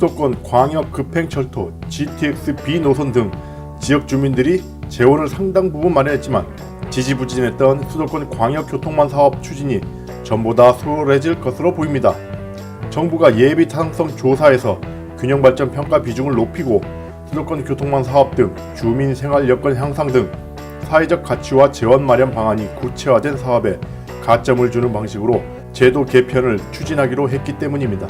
수도권 광역 급행철도 GTX B 노선 등 지역 주민들이 재원을 상당 부분 마련했지만 지지부진했던 수도권 광역교통망 사업 추진이 전보다 소홀해질 것으로 보입니다. 정부가 예비 타당성 조사에서 균형 발전 평가 비중을 높이고 수도권 교통망 사업 등 주민 생활 여건 향상 등 사회적 가치와 재원 마련 방안이 구체화된 사업에 가점을 주는 방식으로 제도 개편을 추진하기로 했기 때문입니다.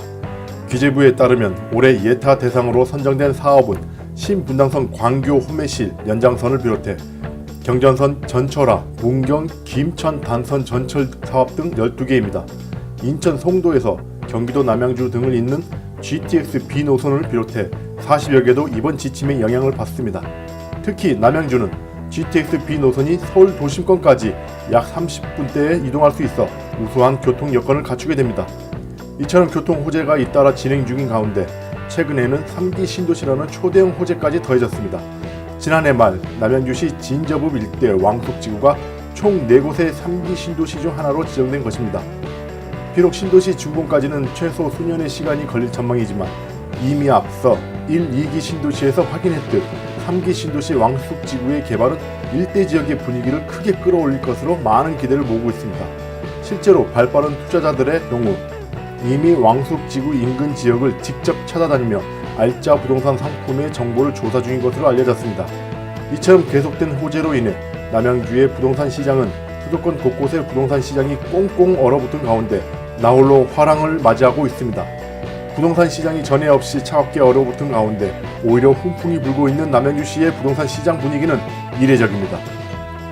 기재부에 따르면 올해 예타 대상으로 선정된 사업은 신분당선 광교 호매실 연장선을 비롯해 경전선 전철화, 문경 김천 단선 전철 사업 등 12개입니다. 인천 송도에서 경기도 남양주 등을 잇는 GTX B 노선을 비롯해 40여 개도 이번 지침의 영향을 받습니다. 특히 남양주는 GTX B 노선이 서울 도심권까지 약 30분대에 이동할 수 있어 우수한 교통 여건을 갖추게 됩니다. 이처럼 교통 호재가 잇따라 진행 중인 가운데 최근에는 3기 신도시라는 초대형 호재까지 더해졌습니다. 지난해 말 남양주시 진저읍 일대 왕속지구가 총 4곳의 3기 신도시 중 하나로 지정된 것입니다. 비록 신도시 준공까지는 최소 수년의 시간이 걸릴 전망이지만 이미 앞서 1, 2기 신도시에서 확인했듯 3기 신도시 왕숙 지구의 개발은 일대 지역의 분위기를 크게 끌어올릴 것으로 많은 기대를 모으고 있습니다. 실제로 발빠른 투자자들의 경우 이미 왕숙지구 인근 지역을 직접 찾아다니며 알짜 부동산 상품의 정보를 조사 중인 것으로 알려졌습니다. 이처럼 계속된 호재로 인해 남양주의 부동산 시장은 수도권 곳곳의 부동산 시장이 꽁꽁 얼어붙은 가운데 나홀로 화랑을 맞이하고 있습니다. 부동산 시장이 전에 없이 차갑게 얼어붙은 가운데 오히려 훈풍이 불고 있는 남양주시의 부동산 시장 분위기는 이례적입니다.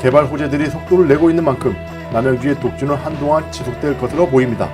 개발 호재들이 속도를 내고 있는 만큼 남양주의 독주는 한동안 지속될 것으로 보입니다.